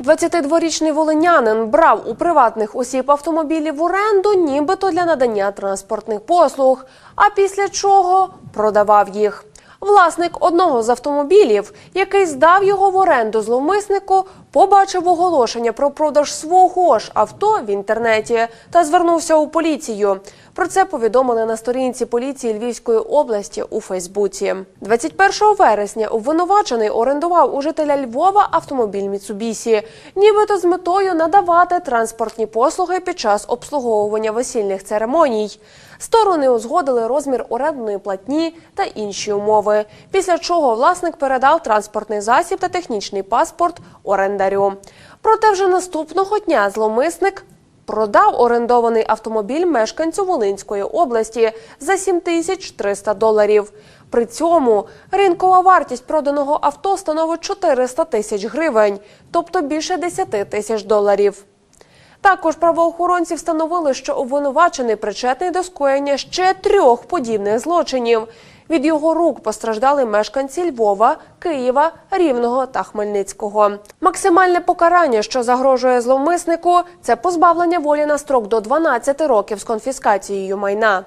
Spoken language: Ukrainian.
22-річний волинянин брав у приватних осіб автомобілі в оренду, нібито для надання транспортних послуг, а після чого продавав їх. Власник одного з автомобілів, який здав його в оренду зловмиснику, побачив оголошення про продаж свого ж авто в інтернеті та звернувся у поліцію. Про це повідомили на сторінці поліції Львівської області у Фейсбуці. 21 вересня обвинувачений орендував у жителя Львова автомобіль Міцубісі, нібито з метою надавати транспортні послуги під час обслуговування весільних церемоній. Сторони узгодили розмір орендної платні та інші умови. Після чого власник передав транспортний засіб та технічний паспорт орендарю. Проте вже наступного дня зловмисник продав орендований автомобіль мешканцю Волинської області за 7300 доларів. При цьому ринкова вартість проданого авто становить 400 тисяч гривень, тобто більше 10 тисяч доларів. Також правоохоронці встановили, що обвинувачений причетний до скоєння ще трьох подібних злочинів. Від його рук постраждали мешканці Львова, Києва, Рівного та Хмельницького. Максимальне покарання, що загрожує зловмиснику, це позбавлення волі на строк до 12 років з конфіскацією майна.